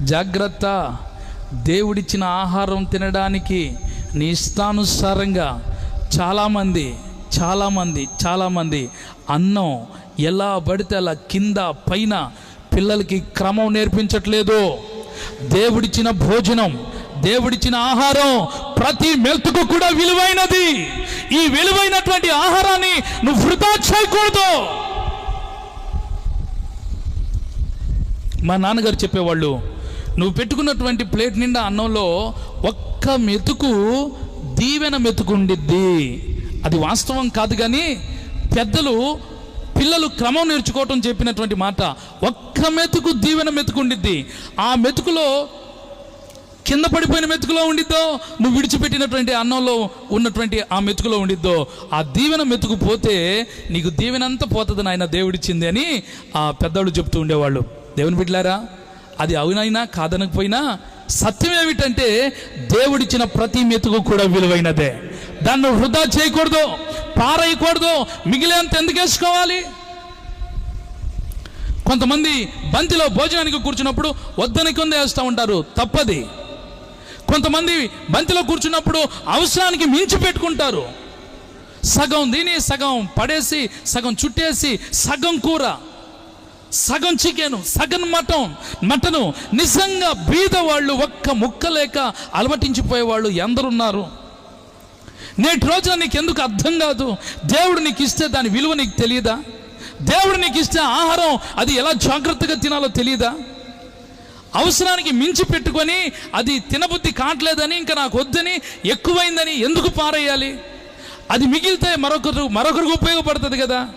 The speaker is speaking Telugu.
జాగ్రత్త. దేవుడిచ్చిన ఆహారం తినడానికి నీ ఇష్టానుసారంగా చాలామంది చాలామంది చాలామంది అన్నం ఎలా పడితే అలా కింద పైన పిల్లలకి క్రమం నేర్పించట్లేదు. దేవుడిచ్చిన భోజనం దేవుడిచ్చిన ఆహారం ప్రతి మెల్తుకు కూడా విలువైనది. ఈ విలువైనటువంటి ఆహారాన్ని నువ్వు వృధా చేయకూడదు. మా నాన్నగారు చెప్పేవాళ్ళు నువ్వు పెట్టుకున్నటువంటి ప్లేట్ నిండా అన్నంలో ఒక్క మెతుకు దీవెన మెతుకు ఉండిద్ది అది వాస్తవం కాదు కానీ పెద్దలు పిల్లలు క్రమం నేర్చుకోవటం చెప్పినటువంటి మాట. ఒక్క మెతుకు దీవెన మెతుకు ఉండిద్ది ఆ మెతుకులో కింద పడిపోయిన మెతుకులో ఉండిద్దో నువ్వు విడిచిపెట్టినటువంటి అన్నంలో ఉన్నటువంటి ఆ మెతుకులో ఉండిద్దో ఆ దీవెన మెతుకు పోతే నీకు దీవెనంతా పోతుందని పోతుంది ఆయన దేవుడిచ్చింది అని ఆ పెద్దవాళ్ళు చెప్తూ ఉండేవాళ్ళు. దేవుని బిడ్డలారా అది అవునైనా కాదనకపోయినా సత్యం ఏమిటంటే దేవుడిచ్చిన ప్రతి మెతుకు కూడా విలువైనదే. దాన్ని వృధా చేయకూడదు పారేయకూడదు మిగిలేంత ఎందుకు వేసుకోవాలి? కొంతమంది బంతిలో భోజనానికి కూర్చున్నప్పుడు వద్దని కింద వేస్తూ ఉంటారు తప్పది. కొంతమంది బంతిలో కూర్చున్నప్పుడు అవసరానికి మించి పెట్టుకుంటారు. సగం తిని సగం పడేసి సగం చుట్టేసి సగం కూర. సగం చికెను సగం మటన్ మటను నిజంగా బీద వాళ్ళు ఒక్క ముక్క లేక అలమటించిపోయేవాళ్ళు ఎందరున్నారు? నేటి రోజున నీకు ఎందుకు అర్థం కాదు? దేవుడు నీకు ఇస్తే దాని విలువ నీకు తెలియదా దేవుడు నీకు ఇస్తే ఆహారం అది ఎలా జాగ్రత్తగా తినాలో తెలియదా అవసరానికి మించి పెట్టుకొని అది తినబుద్ధి కావట్లేదని ఇంకా నాకు వద్దని ఎక్కువైందని ఎందుకు పారేయాలి? అది మిగిలితే మరొకరు మరొకరికి ఉపయోగపడుతుంది కదా?